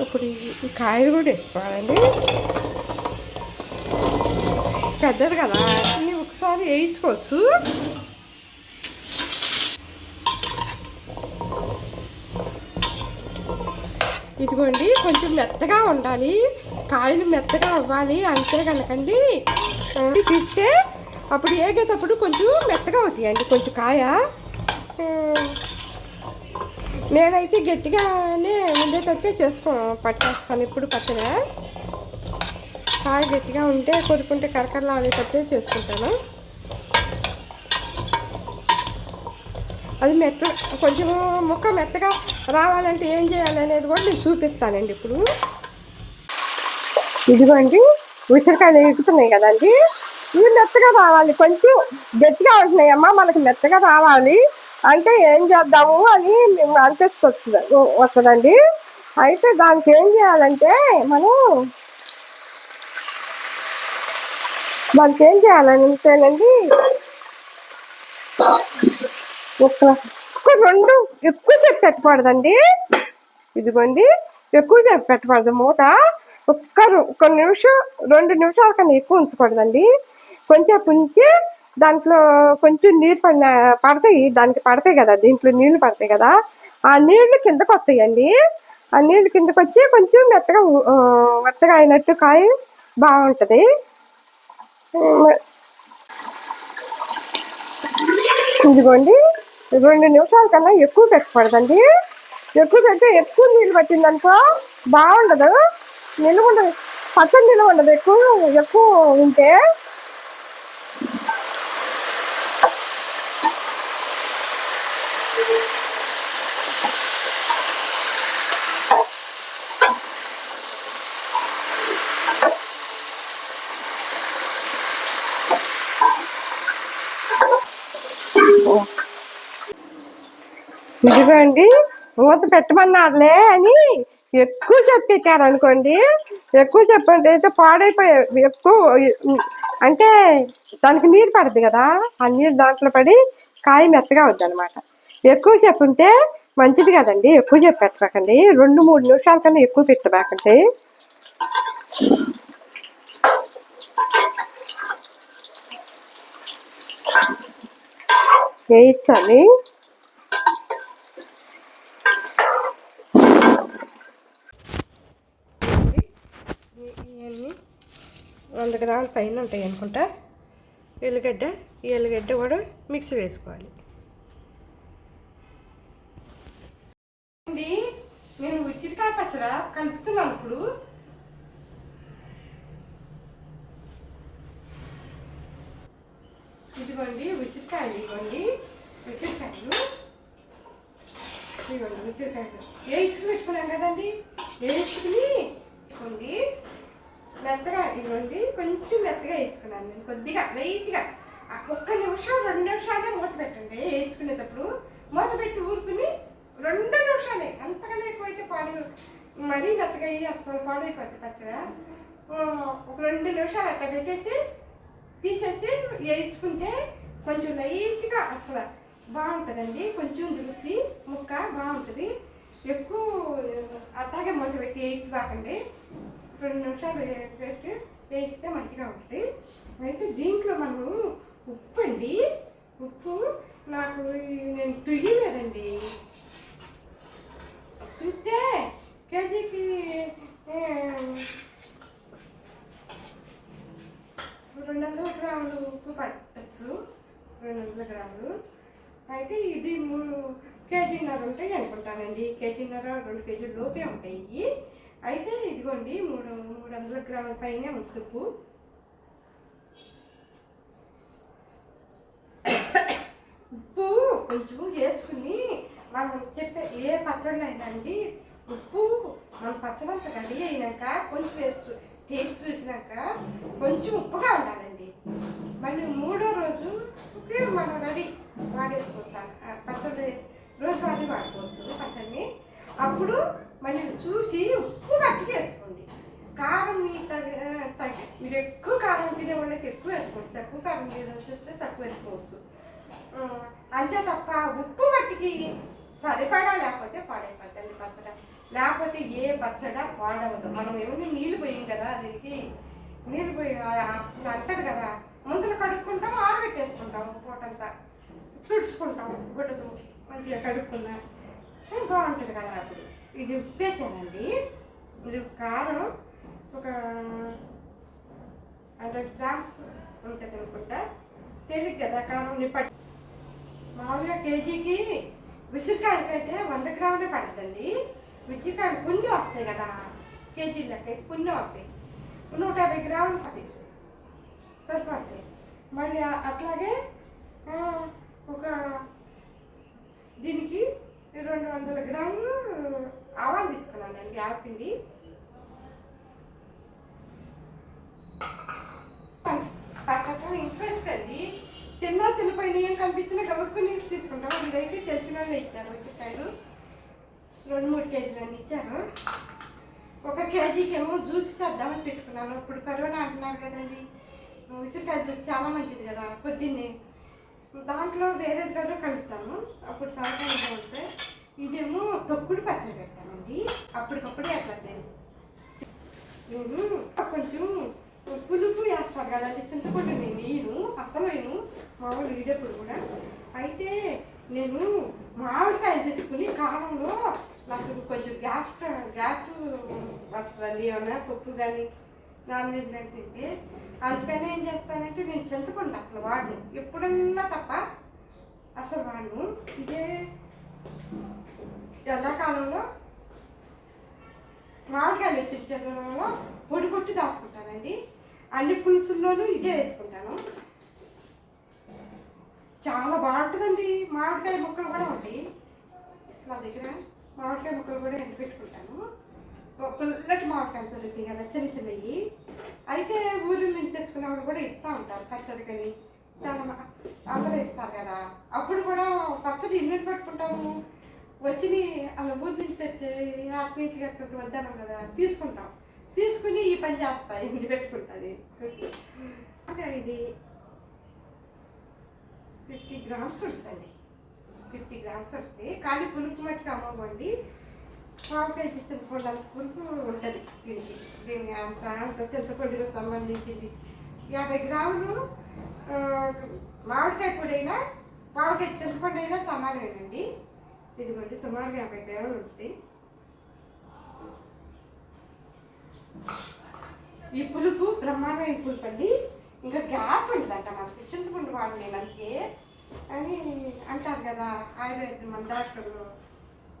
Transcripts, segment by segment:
ఇప్పుడు ఈ- కాయలు కూడా వేసుకోవాలండి. పెద్దది కదా ఇది ఒకసారి వేయించుకోవచ్చు. ఇదిగోండి కొంచెం మెత్తగా ఉండాలి. కాయలు మెత్తగా అవ్వాలి అంతే కనుకండి. తీస్తే అప్పుడు ఏగేటప్పుడు కొంచెం మెత్తగా అవుతాయండి కొంచెం కాయ. నేనైతే గట్టిగానే ఉండేటట్టే చేసుకో పట్టేస్తాను. ఇప్పుడు పచ్చగా కాయ గట్టిగా ఉంటే కొడుకుంటే కరకరలా అనేటట్టే చేసుకుంటాను. అది మెత్త కొంచెం ముక్క మెత్తగా రావాలంటే ఏం చేయాలనేది కూడా నేను చూపిస్తానండి ఇప్పుడు. ఇదిగోండి ఉసిరికాయలు ఎగుతున్నాయి కదండి. ఇవి మెత్తగా రావాలి కొంచెం గట్టిగా ఉంటున్నాయి అమ్మ మనకి మెత్తగా రావాలి. అంటే ఏం చేద్దాము అని మేము అనిపిస్తుంది. వస్తుందండి. అయితే దానికి ఏం చేయాలంటే మనం దానికి ఏం చేయాలంటేనండి ఒక ఒక రెండు ఎక్కువ చెప్పి పెట్టకూడదండి. ఇదిగోండి ఎక్కువ చెప్పి పెట్టకూడదు. మూట ఒక్క ఒక నిమిషం రెండు నిమిషాల కన్నా ఎక్కువ ఉంచకూడదండి. కొంచెం ఉంచి దాంట్లో కొంచెం నీరు పడిన పడతాయి. దానికి పడతాయి కదా దీంట్లో నీళ్ళు పడతాయి కదా. ఆ నీళ్ళు కిందకు వస్తాయండి. ఆ నీళ్ళు కిందకు వచ్చి కొంచెం మెత్తగా మెత్తగా అయినట్టు కాయ బాగుంటుంది. ఇదిగోండి. రెండు నిమిషాల కన్నా ఎక్కువ పెట్టకూడదండి ఎక్కువ పెడితే ఎక్కువ నీళ్ళు పట్టిందనుకో బాగుండదు. నిలువ ఉండదు. పచ్చడి నిలువ ఉండదు. ఎక్కువ ఎక్కువ ఉంటే ఇదిగోండి మూత పెట్టమన్నారులే అని ఎక్కువ చెప్పారు అనుకోండి ఎక్కువ చెప్పండి అయితే పాడైపోయే ఎక్కువ అంటే దానికి నీరు పడుతుంది కదా ఆ నీరు దాంట్లో పడి కాయ మెత్తగా అవుద్ది అనమాట ఎక్కువ చెప్పుంటే మంచిది కదండి ఎక్కువ చెప్పి రెండు మూడు నిమిషాల కన్నా ఎక్కువ పెట్టబాకండి. వేయించాలి వంద పైన ఉంటాయి అనుకుంటా. ఎల్లిగడ్డ ఈ ఎల్లిగడ్డ కూడా మిక్సీ వేసుకోవాలి. అండి నేను ఉచిరికాయ పచ్చడ కలుపుతున్నాను ఇప్పుడు. ఇదిగోండి ఉచిరికాయలు ఇదిగోండి ఉచిరికాయలు ఇదిగోండి ఉచిరికాయలు వేయించుకుని పెట్టుకున్నాం కదండి? వేయించుకుని ఇదిగోండి. మెత్తగా ఇదిగోండి కొంచెం మెత్తగా వేయించుకున్నాను నేను కొద్దిగా లైట్గా. ఒక్క నిమిషం రెండు నిమిషాలే మూత పెట్టండి. వేయించుకునేటప్పుడు మూత పెట్టి ఊరుకుని రెండు నిమిషాలే అంతకన్నా ఎక్కువైతే పాడు మరీ మెత్తగా అయ్యి అసలు పాడైపోతుంది పచ్చడ. ఒక రెండు నిమిషాలు అట్లా పెట్టేసి తీసేసి వేయించుకుంటే కొంచెం లైట్గా అసలు బాగుంటుందండి. కొంచెం దిగుద్ది ముక్క బాగుంటుంది. ఎక్కువ అట్లాగే మూత పెట్టి వేయించబాకండి. రెండు నిమిషాలు పెట్టి వేయిస్తే మంచిగా ఉంటుంది. అయితే దీంట్లో మనము ఉప్పు అండి. ఉప్పు నాకు నేను తుయ్యలేదండి. తుద్దే కేజీకి రెండు వందల గ్రాములు ఉప్పు పట్టచ్చు. రెండు వందల గ్రాములు. అయితే ఇది మూడు కేజీన్నర ఉంటాయి అనుకుంటానండి. కేజీన్నర రెండు కేజీల లోపే ఉంటాయి. అయితే ఇదిగోండి మూడు మూడు వందల గ్రాముల పైనే ఉప్పు ఉప్పు కొంచెం వేసుకుని మనం చెప్పే ఏ పచ్చళ్ళు అయినా అండి ఉప్పు మన పచ్చడంతా రెడీ అయినాక కొంచెం వేసు టేస్ట్ చూసినాక కొంచెం ఉప్పుగా ఉండాలండి. మళ్ళీ మూడో రోజు ఉప్పు మనం రెడీ వాడేసుకోవచ్చు పచ్చడి పచ్చడి రోజువారీ వాడుకోవచ్చు పచ్చడిని. అప్పుడు మళ్ళీ చూసి ఉప్పు గట్టి వేసుకోండి కారం మీ మీరు ఎక్కువ కారం తినే వాళ్ళకి ఎక్కువ వేసుకోండి. తక్కువ కారం తినే తక్కువ వేసుకోవచ్చు. అంతే తప్ప ఉప్పు మట్టికి సరిపడా లేకపోతే పాడైపోద్దండి పచ్చడ. లేకపోతే ఏ పచ్చడ పాడవద్దు మనం ఏమైనా నీళ్ళు పోయాం కదా దీనికి. నీళ్ళు పోయి అసలు అంటది కదా. ముందులు కడుక్కుంటాం ఆరబెట్టేసుకుంటాం పూటంతా. తుడుచుకుంటాం గుడ్డతో. మంచిగా కడుక్కున్నా. బాగుంటుంది కదా అప్పుడు. ఇది ఉప్పేసానండి. ఇది కారం ఒక హండ్రెడ్ గ్రామ్స్ ఉంటుంది అనుకుంటా తెలియదు కదా కారం నిప్పటి మామూలుగా కేజీకి ఉసిరికాయలకి అయితే వంద గ్రాములే పడుతుందండి. ఉసిరికాయలు పుణ్యం వస్తాయి కదా. కేజీ లెక్క అయితే పుణ్యం వస్తాయి. నూట యాభై గ్రాములు వస్తాయి సరిపడతాయి మళ్ళీ అట్లాగే ఒక దీనికి రెండు వందల గ్రాములు గ్యాప్ అండి. పక్కన ఇంట్రెస్ట్ అండి. తిన్నా తినపైన ఏం కనిపించినా గబుక్కుని తీసుకుంటాం. ఇదైతే తెలిసిన ఇచ్చారు ఉచికాయలు రెండు మూడు కేజీలు అని ఇచ్చారు. ఒక కేజీకి ఏమో జ్యూస్ చేద్దామని పెట్టుకున్నాను. ఇప్పుడు కరోనా అంటున్నారు కదండి. ఉసిరికాయ జ్యూస్ చాలా మంచిది కదా పొద్దున్నే. దాంట్లో వేరే దగ్గర కలుపుతాను. అప్పుడు తలకాయ ఉంటే ఇదేమో తొక్కుడు పచ్చడి పెడతానండి అప్పటికప్పుడే అట్లా నేను కొంచెం పులుపు వేస్తారు కదా చింతపండు నేను వేయను అసలు వేయను మామూలు వీడేప్పుడు కూడా. అయితే నేను మామిడికాయలు తెచ్చుకుని కాలంలో నాకు కొంచెం గ్యాస్ గ్యాస్ వస్తుంది ఏమైనా పప్పు కానీ నాన్ వెజ్ కానీ తింటే. అందుకనే ఏం చేస్తానంటే నేను చింతపండు అసలు వాడను. ఎప్పుడన్నా తప్ప అసలు వాడను. ఇదే ఎండాకాలంలో మామిడికాయలు తెచ్చేదంలో పొడి కొట్టి దాచుకుంటానండి. అన్ని పులుసుల్లోనూ ఇదే వేసుకుంటాను. చాలా బాగుంటుందండి మామిడికాయ ముక్కలు కూడా ఉంటాయి. నా దగ్గర మామిడికాయ ముక్కలు కూడా ఎండ పెట్టుకుంటాను. పుల్లటి మామిడికాయలు దొరుకుతాయి కదా చిన్న చిన్నవి. అయితే ఊరిలో నుంచి తెచ్చుకునే వాళ్ళు కూడా ఇస్తూ ఉంటారు పచ్చడికని మ- అందరూ ఇస్తారు కదా. అప్పుడు కూడా పచ్చడి ఇల్లు పెట్టుకుంటాము? వచ్చి అలా ఊరి నుంచి తెచ్చి ఆత్మీయతగా ఎక్కడికి వద్దాను కదా తీసుకుంటాం. తీసుకుని ఈ పని చేస్తా ఇంటి పెట్టుకుంటుంది ఇంకా ఇది ఫిఫ్టీ గ్రామ్స్ ఉంటుందండి. ఫిఫ్టీ గ్రామ్స్ ఉంటుంది కానీ పులుపు మట్టుకు అమ్మకండి పావు కేజీ చింతపండు అంత పులుపు ఉంటుంది దీనికి. దీనికి అంత అంత చింతపండుకు సంబంధించింది. యాభై గ్రాములు మామిడికాయ పొడి అయినా పావు చింతపండు అయినా సమానమేనండి. ఇదిగోండి సుమారుగా యాభై గ్రాములు ఉంటుంది ఈ పులుపు బ్రహ్మాండమైన పులుపు అండి ఇంకా గ్యాస్ ఉంటుందంట మనకి చింతపండు వాడిని అందుకే అని అంటారు కదా ఆయుర్వేద మన డాక్టర్లు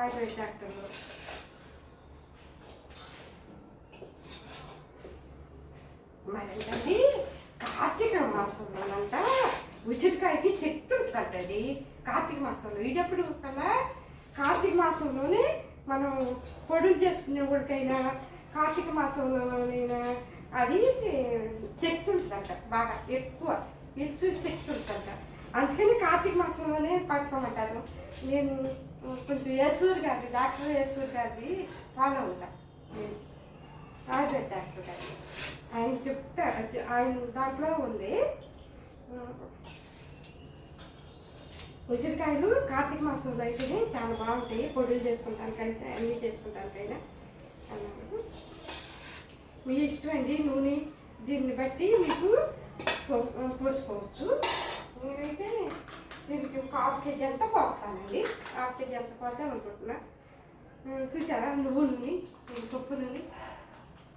ఆయుర్వేద డాక్టర్లు. మరేంటండి? కార్తీక మాసంలోనంట ఉచిరికాయకి శక్తి ఉంటుందండి కార్తీక మాసంలో. ఇడప్పుడు కదా కార్తీక మాసంలోనే మనం పొడులు చేసుకునే వాడికైనా కార్తీక మాసంలోనైనా అది శక్తి ఉంటుందంట బాగా ఎక్కువ. ఎక్కువ శక్తి ఉంటుందంట. అందుకని కార్తీక మాసంలోనే పట్టుకోమంటారు నేను కొంచెం యేసూరు గారి డాక్టర్ యేసూరు గారిది ఫాలో ఉంటాను నేను ఆయుర్వేద డాక్టర్ గారు ఆయన చెప్తా ఆయన దాంట్లో ఉంది. ఉసిరికాయలు కార్తీక మాసంలో అయితేనే చాలా బాగుంటాయి. పొడులు చేసుకుంటానికైనా అన్నీ చేసుకుంటానికైనా అన్నాడు మీ ఇష్టం అండి నూనె దీన్ని బట్టి మీకు పోసుకోవచ్చు. నేనైతే దీనికి ఒక హాఫ్ కేజీ అంతా పోస్తానండి. హాఫ్ కేజీ అంతా పోద్దాం అనుకుంటున్నా. చూసారా? నువ్వు నూనె పప్పు నూనె.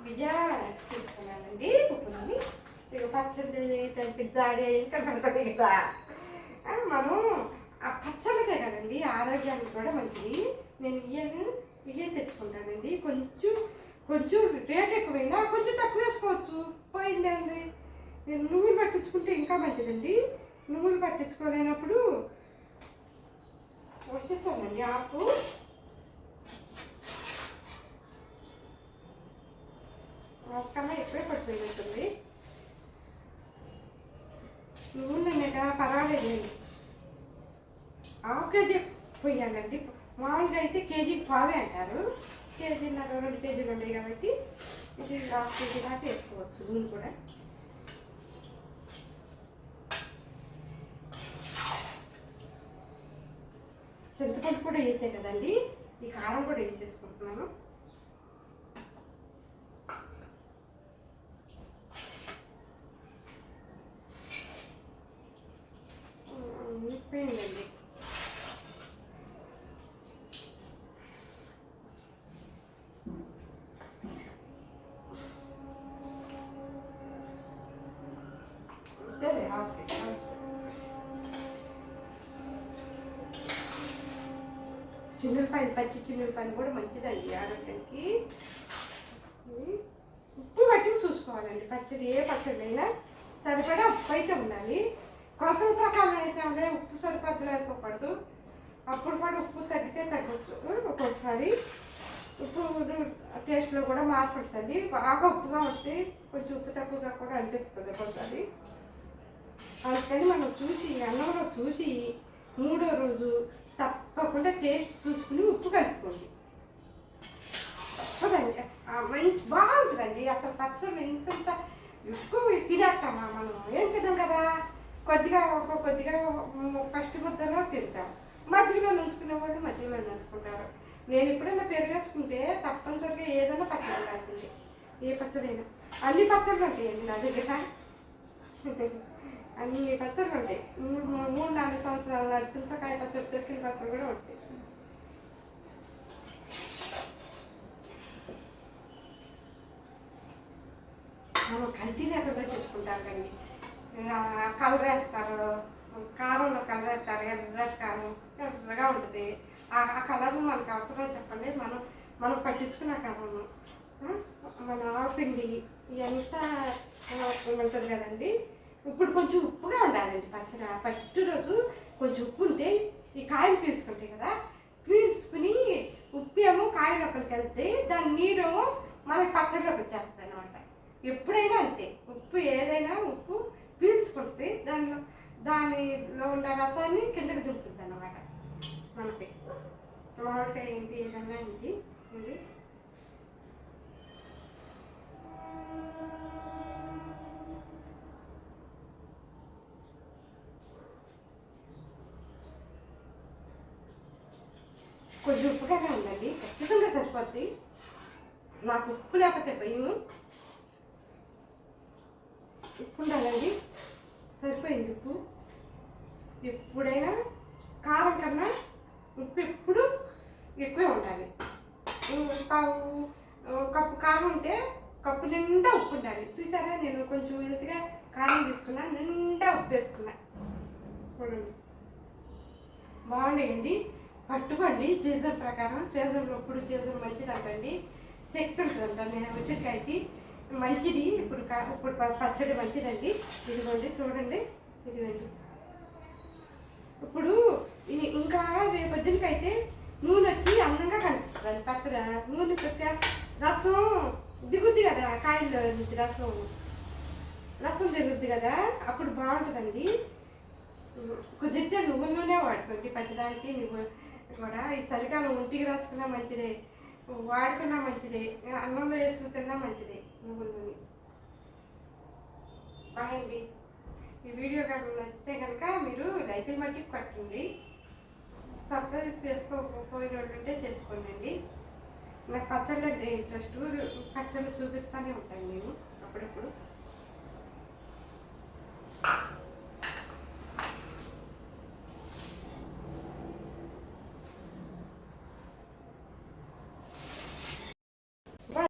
విజయ తీసుకున్నానండి పప్పు ఇక పచ్చడి తంపి జాడి ఇంకా పడుతుంది కదా మనం ఆ పచ్చళ్ళకే కదండి ఆరోగ్యానికి కూడా మంచిది. నేను ఇయ్యను ఇయ్యే తెచ్చుకుంటానండి. కొంచెం కొంచెం రేట్ ఎక్కువైనా కొంచెం తక్కువ వేసుకోవచ్చు. పోయిందండి నేను నువ్వులు పట్టించుకుంటే ఇంకా మంచిదండి. నువ్వులు పట్టించుకోలేనప్పుడు వచ్చేసానండి ఆకు. కన్నా ఎక్కువే పట్టుకుంటుంది నూనె అనేక పర్వాలేదండి హాఫ్ కేజీ పోయాలండి. మామూలుగా అయితే కేజీ పాలే అంటారు. కేజీన్నర రెండు కేజీలు ఉన్నాయి కాబట్టి ఇది హాఫ్ కేజీ దాకా వేసుకోవచ్చు నూనె కూడా. చింతపండు కూడా వేసే కదండి. ఈ కారం కూడా వేసేసుకుంటున్నాను. చిన్నులపాయలు పచ్చి పని కూడా మంచిదండి ఆరోగ్యానికి. ఉప్పు పట్టి చూసుకోవాలండి. పచ్చడి ఏ పచ్చడి అయినా సరిపడా ఉప్పు అయితే ఉండాలి. కొలతల ప్రకారం అయితే ఉండే ఉప్పు సరిపోద్దులు అనుకోకూడదు అప్పుడు కూడా ఉప్పు తగ్గితే తగ్గొచ్చు. ఒక్కొక్కసారి ఉప్పు టేస్ట్లో కూడా మార్పు ఉంటుంది బాగా ఉప్పుగా ఉంటే కొంచెం ఉప్పు తక్కువగా కూడా అనిపిస్తుంది ఒక్కొక్కసారి. అందుకని మనం చూసి అన్నంలో చూసి మూడో రోజు తప్పకుండా టేస్ట్ చూసుకుని ఉప్పు కలుపుకోండి. తప్పదండి మంచి బాగుంటుందండి. అసలు పచ్చళ్ళు ఇంత ఎక్కువ తినేస్తామా మనం? ఏం తిన్నాం కదా? కొద్దిగా ఒక కొద్దిగా ఫస్ట్ ముద్దలో తింటాం. మధ్యలో నంచుకునే వాళ్ళు మధ్యలో నంచుకుంటారు. నేను ఎప్పుడైనా పెరిగేసుకుంటే తప్పనిసరిగా ఏదైనా పచ్చడి కాదండి ఏ పచ్చడైనా అన్ని పచ్చళ్ళు ఉంటాయండి నా దగ్గర. అన్ని పచ్చళ్ళు ఉంటాయి మూడు మూడు మూడు నాలుగు సంవత్సరాల నాటి చింతకాయ పచ్చడి చెక్కిన పచ్చళ్ళు కూడా ఉంటాయి మనం కల్తీ లేకుండా చేసుకుంటారు కలరేస్తారు కలర్ వేస్తారు కారంలో కలర్ వేస్తారు ఎర్రటి కారం ఎర్రగా ఉంటుంది. ఆ ఆ కలర్ మనకు అవసరం చెప్పండి. మనం మనం పట్టించుకున్న కారం మన ఆవపిండి ఎంత ఉంటుంది కదండి. ఇప్పుడు కొంచెం ఉప్పుగా ఉండాలండి పచ్చడి. ఫస్ట్ రోజు కొంచెం ఉప్పు ఉంటే ఈ కాయలు పీల్చుకుంటాయి కదా పీల్చుకుని ఉప్పు ఏమో కాయ వెళ్తే దాని నీరేమో మనకి పచ్చడిలోకి వచ్చేస్తుంది అనమాట ఎప్పుడైనా అంతే. ఉప్పు ఏదైనా ఉప్పు పీల్చుకుంటుంది దానిలో దానిలో ఉన్న రసాన్ని కిందకి దింపుతుంది అన్నమాట మనకి. మామిడికాయ ఏంటి ఏదన్నా ఏంటి ఇది. కొంచెం ఉప్పుగానే ఉందండి. ఖచ్చితంగా సరిపోద్ది. నాకు ఉప్పు లేకపోతే భయము ఉప్పు ఉండాలండి సరిపోయింది ఉప్పు ఎప్పుడైనా కారం కన్నా ఉప్పు ఎప్పుడు ఎక్కువే ఉండాలి. కప్పు కారం ఉంటే కప్పు నిండా ఉప్పు ఉండాలి. చూసారా? నేను కొంచెం ఇదిగా కారం తీసుకున్నా నిండా ఉప్పు వేసుకున్నా. చూడండి. బాగుండేయండి. పట్టుకోండి. సీజన్ ప్రకారం సీజన్లో ఇప్పుడు సీజన్ మంచిది అంటండి. శక్తి ఉంటుందంట నేను ఉసిరికాయకి మంచిది. ఇప్పుడు కా- ఇప్పుడు పచ్చడి మంచిదండి. ఇదిగోండి చూడండి. ఇదిగోండి. ఇప్పుడు ఇంకా ఇంకా రేపొద్దునికైతే నూనె వచ్చి అందంగా కనిపిస్తుంది. పచ్చడి? నూనె పెట్టే? రసం దిగుద్ది కదా కాయల్లో రసం. రసం దిగుద్ది కదా? అప్పుడు బాగుంటుందండి. కుదిరితే నువ్వుల నూనె వాడుకోండి. ప్రతిదానికి నువ్వు కూడా ఈ చలికాలం ఒంటికి రాసుకున్నా మంచిదే. వాడుకున్నా మంచిదే. అన్నంలో వేసుకున్నా మంచిదే. నువ్వుల నూనె బాగుంది ఈ వీడియో కనుక నచ్చితే కనుక మీరు లైకులు మట్టి కొట్టండి. సబ్స్క్రైబ్ చేసుకోకపోయిన వాళ్ళు ఉంటే నాకు పచ్చళ్ళు అంటే ఇంట్రెస్ట్ పచ్చళ్ళు చూపిస్తూనే ఉంటాను నేను అప్పుడప్పుడు.